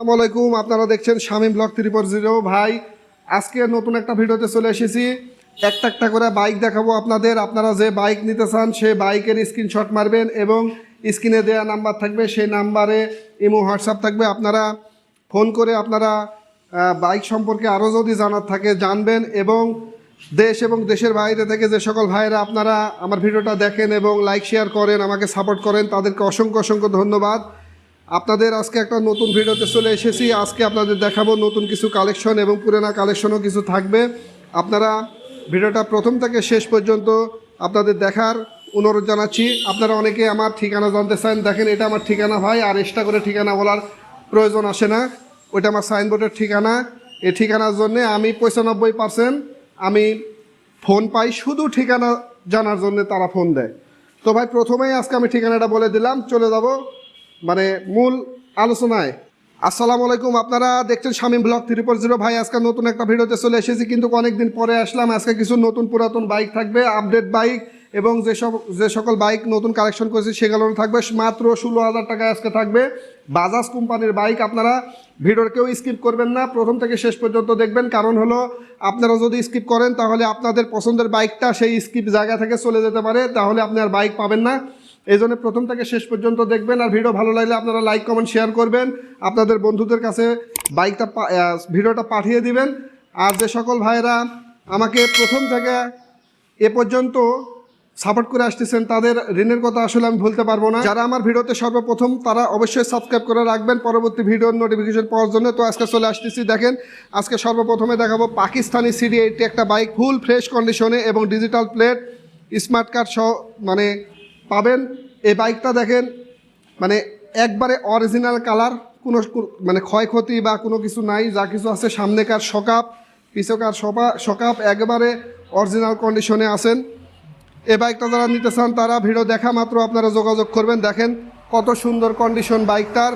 আসসালামু আলাইকুম, আপনারা দেখছেন Shamim blog three four zero. ভাই, আজকে নতুন একটা ভিডিওতে চলে এসেছি। একটা একটা করে বাইক দেখাবো আপনাদের। আপনারা যে বাইক নিতে চান, সে বাইকের স্ক্রিনশট মারবেন এবং স্ক্রিনে দেওয়া নাম্বার থাকবে। সেই নাম্বারে ইমো, হোয়াটসঅ্যাপ থাকবে। আপনারা ফোন করে আপনারা বাইক সম্পর্কে আরও যদি জানার থাকে, জানবেন এবং দেশ এবং দেশের বাইরে থেকে যে সকল ভাইয়েরা আপনারা আমার ভিডিওটা দেখেন এবং লাইক শেয়ার করেন, আমাকে সাপোর্ট করেন, তাদেরকে অসংখ্য অসংখ্য ধন্যবাদ। আপনাদের আজকে একটা নতুন ভিডিওতে চলে এসেছি। আজকে আপনাদের দেখাবো নতুন কিছু কালেকশন এবং পুরানা কালেকশনও কিছু থাকবে। আপনারা ভিডিওটা প্রথম থেকে শেষ পর্যন্ত আপনাদের দেখার অনুরোধ জানাচ্ছি। আপনারা অনেকে আমার ঠিকানা জানতে চান, দেখেন এটা আমার ঠিকানা হয় আর এক্সট্রা করে ঠিকানা বলার প্রয়োজন আসে না। ওইটা আমার সাইনবোর্ডের ঠিকানা। এই ঠিকানার জন্যে আমি পঁচানব্বই পার্সেন্ট আমি ফোন পাই, শুধু ঠিকানা জানার জন্য তারা ফোন দেয়। তো ভাই, প্রথমেই আজকে আমি ঠিকানাটা বলে দিলাম। চলে যাব মানে মূল আলোচনায়। আসসালামু আলাইকুম, আপনারা দেখছেন Shamim blog three four zero. ভাই, আজকে নতুন একটা ভিডিওতে চলে এসেছি, কিন্তু অনেকদিন পরে আসলাম। আজকে কিছু নতুন পুরাতন বাইক থাকবে আপডেট বাইক এবং যেসব যে সকল বাইক নতুন কালেকশন করেছি সেগুলো থাকবে। মাত্র ষোলো হাজার টাকায় আজকে থাকবে বাজাজ কোম্পানির বাইক। আপনারা ভিডিওর কেউ স্কিপ করবেন না, প্রথম থেকে শেষ পর্যন্ত দেখবেন। কারণ হলো, আপনারা যদি স্কিপ করেন, তাহলে আপনাদের পছন্দের বাইকটা সেই স্কিপ জায়গা থেকে চলে যেতে পারে, তাহলে আপনি আর বাইক পাবেন না। এই জন্য প্রথম থেকে শেষ পর্যন্ত দেখবেন আর ভিডিও ভালো লাগলে আপনারা লাইক কমেন্ট শেয়ার করবেন। আপনাদের বন্ধুদের কাছে বাইকটা ভিডিওটা পাঠিয়ে দিবেন। আর যে সকল ভাইয়েরা আমাকে প্রথম থেকে এ পর্যন্ত সাপোর্ট করে আসতেছেন, তাদের ঋণের কথা আসলে আমি ভুলতে পারব না। যারা আমার ভিডিওতে সর্বপ্রথম, তারা অবশ্যই সাবস্ক্রাইব করে রাখবেন। পরবর্তী ভিডিওর নোটিফিকেশন পাওয়ার জন্য। তো আজকে চলে আসতেছি, দেখেন, আজকে সর্বপ্রথমে দেখাবো পাকিস্তানি সিডি একটা বাইক ফুল ফ্রেশ কন্ডিশনে এবং ডিজিটাল প্লেট স্মার্ট কার্ড সহ মানে পাবেন। এই বাইকটা দেখেন মানে একবারে অরিজিনাল কালার কোনো মানে ক্ষয়ক্ষতি বা কোনো কিছু নাই, যা কিছু আছে সামনেকার সকাপ, পিছকার সপা, সকাপ একবারে অরিজিনাল কন্ডিশনে আছেন। এই বাইকটা যারা নিতে চান, তারা ভিডিও দেখা মাত্র আপনারা যোগাযোগ করবেন। দেখেন কত সুন্দর কন্ডিশন বাইকটার।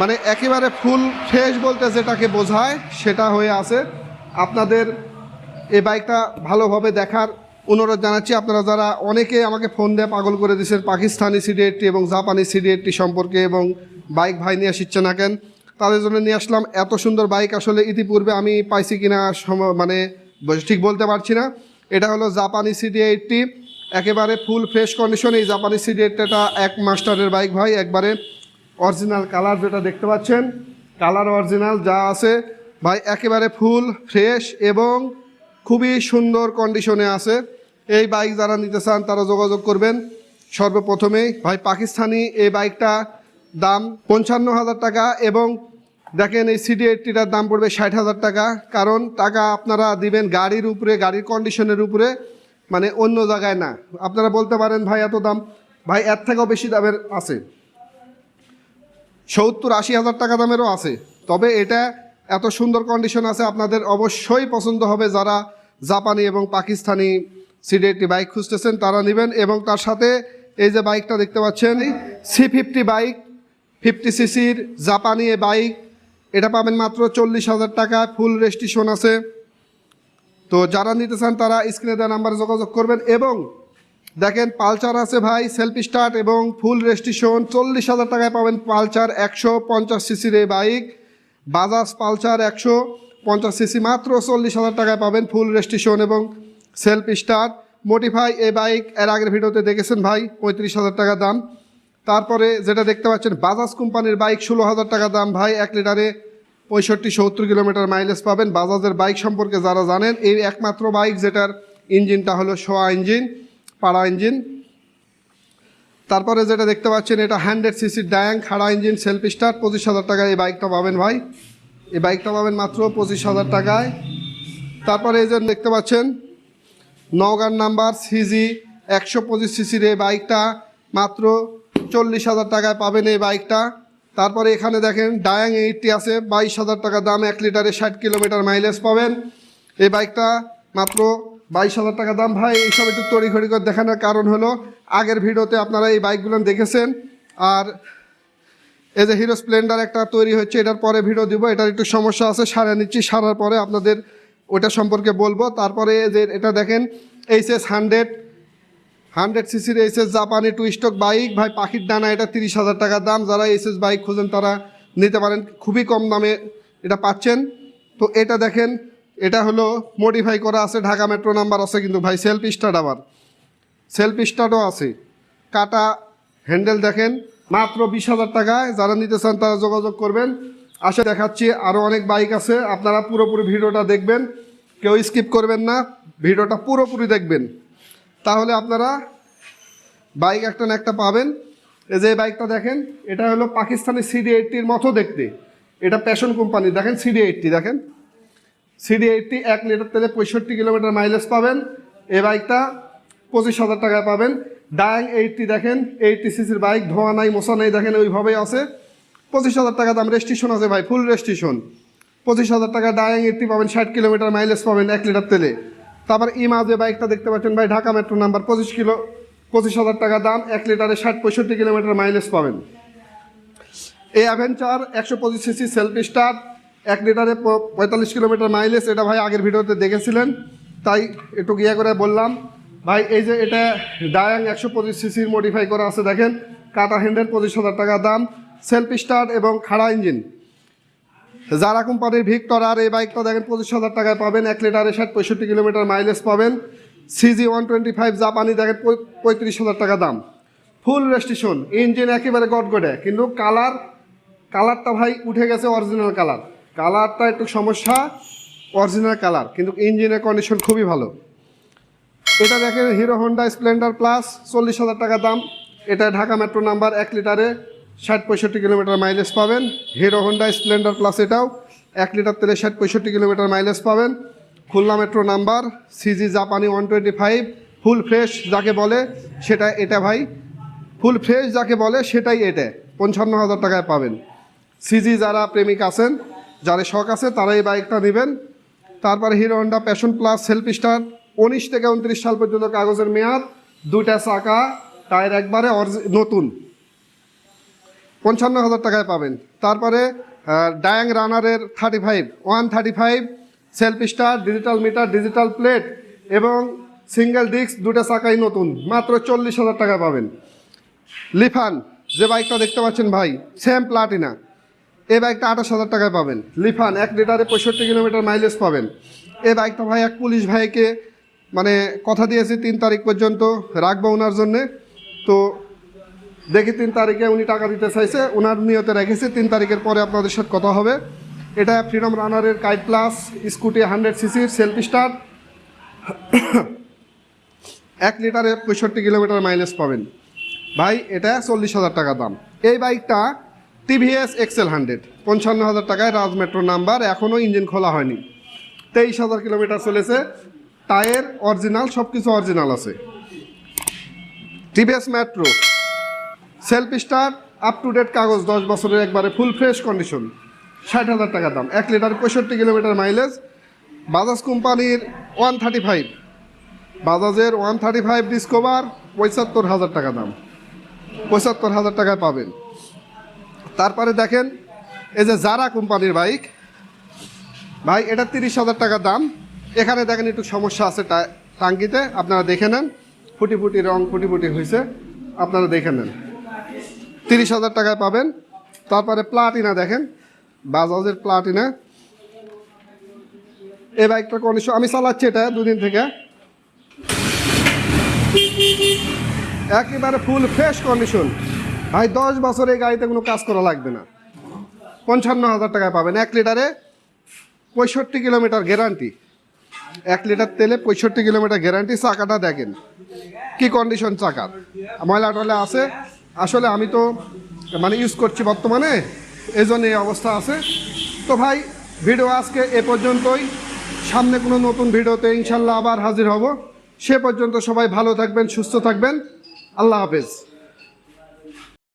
মানে একেবারে ফুল ফ্রেশ বলতে যেটাকে বোঝায়, সেটা হয়ে আছে। আপনাদের এই বাইকটা ভালোভাবে দেখার অনুরোধ জানাচ্ছি, আপনারা যারা অনেকে আমাকে ফোন দিয়ে পাগল করে দিয়েছেন, পাকিস্তানি সিডি এইটটি এবং জাপানি সিডি এইটটি সম্পর্কে এবং বাইক ভাই নিয়ে আসছে না কেন, তাদের জন্য নিয়ে আসলাম। এত সুন্দর বাইক আসলে ইতিপূর্বে আমি পাইছি কিনা মানে ঠিক বলতে পারছি না। এটা হলো জাপানি সিডি এইটটি একেবারে ফুল ফ্রেশ কন্ডিশন। এই জাপানি সিডি এইটটা এক মাস্টারের বাইক ভাই, একবারে অরিজিনাল কালার যেটা দেখতে পাচ্ছেন, কালার অরিজিনাল যা আছে। ভাই, একেবারে ফুল ফ্রেশ এবং খুবই সুন্দর কন্ডিশনে আছে। এই বাইক যারা নিতে চান, তারা যোগাযোগ করবেন। সর্বপ্রথমেই, ভাই, পাকিস্তানি এই বাইকটা দাম পঞ্চান্ন হাজার টাকা এবং দেখেন এই সিডি এইটটিটার দাম পড়বে ষাট হাজার টাকা। কারণ টাকা আপনারা দিবেন গাড়ির উপরে, গাড়ির কন্ডিশনের উপরে মানে অন্য জায়গায় না। আপনারা বলতে পারেন, ভাই, এত দাম? ভাই, এর থেকেও বেশি দামের আছে। সত্তর আশি হাজার টাকা দামেরও আছে। তবে এটা এত সুন্দর কন্ডিশন আছে, আপনাদের অবশ্যই পছন্দ হবে যারা জাপানি এবং পাকিস্তানি সিডি একটি বাইক খুঁজতেছেন, তারা নেবেন এবং তার সাথে এই যে বাইকটা দেখতে পাচ্ছেন সি ফিফটি বাইক ফিফটি সিসির জাপানি বাইক এটা পাবেন মাত্র চল্লিশ হাজার টাকা ফুল রেজিস্ট্রেশন আছে। তো যারা নিতে চান, তারা স্ক্রিনে দেওয়া নাম্বারে যোগাযোগ করবেন এবং দেখেন পালচার আছে ভাই সেলফ স্টার্ট এবং ফুল রেজিস্ট্রেশন চল্লিশ হাজার টাকায় পাবেন পালচার, একশো পঞ্চাশ সিসির এই বাইক বাজাজ পালচার একশো পঞ্চাশ সিসি মাত্র চল্লিশ হাজার টাকায় পাবেন ফুল রেজিস্ট্রেশন এবং সেলফ স্টার্ট মোটিফাই এই বাইক এর আগের ভিডিওতে দেখেছেন ভাই, পঁয়ত্রিশ হাজার টাকা দাম। তারপরে যেটা দেখতে পাচ্ছেন, বাজাজ কোম্পানির বাইক ষোলো হাজার টাকা দাম। ভাই, এক লিটারে পঁয়ষট্টি সত্তর কিলোমিটার মাইলেজ পাবেন। বাজাজের বাইক সম্পর্কে যারা জানেন, এই একমাত্র বাইক যেটার ইঞ্জিনটা হলো সোয়া ইঞ্জিন পাড়া ইঞ্জিন তারপরে যেটা দেখতে পাচ্ছেন, এটা হান্ড্রেড সিসির ড্যাং খাড়া ইঞ্জিন সেলফ স্টার্ট, পঁচিশ হাজার টাকায় এই বাইকটা পাবেন ভাই। এই বাইকটা পাবেন মাত্র পঁচিশ হাজার টাকায়। তারপরে এই যে দেখতে পাচ্ছেন, নওগাঁর নাম্বার সিজি একশো পঁচিশ সিসির এই বাইকটা মাত্র চল্লিশ হাজার টাকায় পাবেন এই বাইকটা। তারপরে এখানে দেখেন, ডায়াং এইটটি আছে, বাইশ হাজার টাকা দাম, এক লিটারে ষাট কিলোমিটার মাইলেজ পাবেন। এই বাইকটা মাত্র বাইশ হাজার টাকা দাম। ভাই, এইসব একটু তড়িঘড়ি করে দেখানোর কারণ হলো, আগের ভিডিওতে আপনারা এই বাইকগুলো দেখেছেন। আর এই যে হিরো স্প্লেন্ডার একটা তৈরি হচ্ছে এটার পরে ভিডিও দিব, এটার একটু সমস্যা আছে, সারা নিচ্ছি, সারার পরে আপনাদের ওটা সম্পর্কে বলব। তারপরে যে এটা দেখেন এইচ এস হান্ড্রেড হান্ড্রেড সিসির এইচ এস জাপানি টু স্টক বাইক। ভাই, পাখির ডানা, এটা তিরিশ হাজার টাকার দাম। যারা এইচ এস বাইক খুঁজেন, তারা নিতে পারেন, খুবই কম দামে এটা পাচ্ছেন। তো এটা দেখেন এটা হলো মডিফাই করা আছে, ঢাকা মেট্রো নাম্বার আছে, কিন্তু ভাই সেলফ স্টার্ট আবার। সেলফ স্টার্টও আছে। কাটা হ্যান্ডেল দেখেন, মাত্র বিশ হাজার টাকায়। যারা নিতে চান তারা যোগাযোগ করবেন। আসে দেখাচ্ছি আরও অনেক বাইক আছে। আপনারা পুরোপুরি ভিডিওটা দেখবেন। কেউ স্কিপ করবেন না। ভিডিওটা পুরোপুরি দেখবেন। তাহলে আপনারা বাইক একটা না একটা পাবেন। এই যে বাইকটা দেখেন, এটা হলো পাকিস্তানি সিডি এইটটির মতো দেখতে। এটা প্যাশন কোম্পানি দেখেন সিডি এইটটি দেখেন। সিডি এইটটি এক লিটার তেলে পঁয়ষট্টি কিলোমিটার মাইলেজ পাবেন। এই বাইকটা পঁচিশ হাজার টাকায় পাবেন। ডায়াং এইটটি দেখেন এইটটি সিসির বাইক, ধোয়া নাই মশা নাই, দেখেন ওইভাবেই আছে। পঁচিশ হাজার টাকা দাম রেজিস্ট্রেশন আছে ভাই ফুল রেজিস্ট্রেশন পঁচিশ হাজার টাকা ডায়াং এইটটি পাবেন, ষাট কিলোমিটার মাইলেজ পাবেন এক লিটার তেলে। তারপর ইমা যে বাইকটা দেখতে পাচ্ছেন ভাই, ঢাকা মেট্রো নাম্বার পঁচিশ কিলো, পঁচিশ হাজার টাকা দাম, এক লিটারে ষাট, পঁয়ষট্টি কিলোমিটার মাইলেজ পাবেন। এই অ্যাভেঞ্চার একশো পঁচিশ সিসি সেলফ স্টার্ট এক লিটারে পঁয়তাল্লিশ কিলোমিটার মাইলেজ এটা ভাই আগের ভিডিওতে দেখেছিলেন। তাই একটু গিয়ে করে বললাম, ভাই এই যে এটা ডায়াং একশো পঁচিশ সিসির মডিফাই করা আছে, দেখেন, কাটা হ্যান্ডেল পঁচিশ হাজার টাকা দাম সেলফ স্টার্ট এবং খাড়া ইঞ্জিন যারা কোম্পানির ভিক্টর আর এই বাইকটা দেখেন, পঁচিশ হাজার টাকায় পাবেন, এক লিটারে ষাট পঁয়ষট্টি কিলোমিটার মাইলেজ পাবেন। সিজি ওয়ান টোয়েন্টি ফাইভ জাপানি দেখেন পঁয়ত্রিশ হাজার টাকা দাম। ফুল রেস্ট্রিকশন ইঞ্জিন একেবারে গটগটে, কিন্তু কালার কালারটা ভাই উঠে গেছে অরিজিনাল কালার কালারটা একটু সমস্যা অরিজিনাল কালার কিন্তু ইঞ্জিনের কন্ডিশন খুবই ভালো। এটা দেখেন, হিরো হন্ডা স্প্লেন্ডার প্লাস চল্লিশ হাজার টাকা দাম। এটা ঢাকা মেট্রো নাম্বার এক লিটারে ষাট পঁয়ষট্টি কিলোমিটার মাইলেজ পাবেন। হিরো হন্ডা স্প্লেন্ডার প্লাস এটাও, এক লিটার তেলে ষাট পঁয়ষট্টি কিলোমিটার মাইলেজ পাবেন। খুলনা মেট্রো নাম্বার সিজি জাপানি one twenty five full fresh যাকে বলে, সেটা এটা ভাই। ফুল ফ্রেশ যাকে বলে, সেটাই এটা, পঞ্চান্ন হাজার টাকায় পাবেন। সিজি যারা প্রেমিক আছেন যারা শখ আছে তারা এই বাইকটা নেবেন। তারপরে Hero Honda Passion plus, self star, উনিশ থেকে উনত্রিশ সাল পর্যন্ত কাগজের মেয়াদ, দুইটা চাকা, টায়ার একবারে নতুন। পঞ্চান্ন হাজার টাকায় পাবেন। তারপরে Dayang রানারের thirty five one thirty five self star, digital meter, digital plate এবং সিঙ্গেল ডিস্ক দুটা চাকাই নতুন। মাত্র চল্লিশ হাজার টাকা পাবেন। লিফান, যে বাইকটা দেখতে পাচ্ছেন ভাই সেম প্লাটিনা এই বাইকটা আঠাশ হাজার টাকায় পাবেন। লিফান, এক লিটারে পঁয়ষট্টি কিলোমিটার মাইলেজ পাবেন। এই বাইকটা ভাই, এক পুলিশ ভাইকে মানে কথা দিয়েছি তিন তারিখ পর্যন্ত, রাখব ওনার জন্যে। তো দেখি তিন তারিখে উনি টাকা দিতে চাইছে, ওনার নিয়তে রেখেছে, তিন তারিখের পরে আপনাদের সাথে কথা হবে। এটা ফ্রিডম রানারের কাইট প্লাস স্কুটি হান্ড্রেড সিসির সেলফ স্টার্ট এক লিটারে পঁয়ষট্টি কিলোমিটার মাইলেজ পাবেন। ভাই, এটা চল্লিশ হাজার টাকা দাম। এই বাইকটা টিভিএস এক্সেল হান্ড্রেড পঞ্চান্ন হাজার টাকায় রাজ মেট্রো নাম্বার এখনও ইঞ্জিন খোলা হয়নি। তেইশ হাজার কিলোমিটার চলেছে টায়ার অরিজিনাল সব কিছু অরিজিনাল আছে TVS metro self start up to date কাগজ, দশ বছরের একবারে ফুল ফ্রেশ কন্ডিশন ষাট হাজার টাকা দাম। এক লিটার পঁয়ষট্টি কিলোমিটার মাইলেজ বাজাজ কোম্পানির ওয়ান থার্টি ফাইভ বাজাজের ওয়ান থার্টি ফাইভ ডিসকভার পঁচাত্তর হাজার টাকা দাম। পঁচাত্তর হাজার টাকায় পাবেন। তারপরে দেখেন, এই যে জারা কোম্পানির বাইক, ভাই, এটা তিরিশ হাজার টাকা দাম। এখানে দেখেন একটু সমস্যা আছে টাঙ্কিতে আপনারা দেখে নেন। ফুটি ফুটি রং, ফুটি ফুটি হয়েছে, আপনারা দেখে নেন। তিরিশ হাজার টাকায় পাবেন। তারপরে প্লাটিনা দেখেন, বাজাজের প্লাটিনা এই বাইকটার কন্ডিশন আমি চালাচ্ছি এটা দুদিন থেকে। একেবারে ফুল ফ্রেশ কন্ডিশন ভাই, দশ বছর এই গাড়িতে কোনো কাজ করা লাগবে না। পঞ্চান্ন হাজার টাকায় পাবেন। এক লিটারে পঁয়ষট্টি কিলোমিটার গ্যারান্টি এক লিটার তেলে পঁয়ষট্টি কিলোমিটার গ্যারান্টি চাকাটা দেখেন কি কন্ডিশন চাকার। ময়লা টয়লা আছে। আসলে আমি তো মানে ইউজ করছি বর্তমানে এই জন্য এই অবস্থা আছে। তো ভাই ভিডিও আজকে এ পর্যন্তই। সামনে কোনো নতুন ভিডিওতে ইনশাল্লাহ আবার হাজির হব। সে পর্যন্ত সবাই ভালো থাকবেন, সুস্থ থাকবেন। আল্লাহ হাফেজ।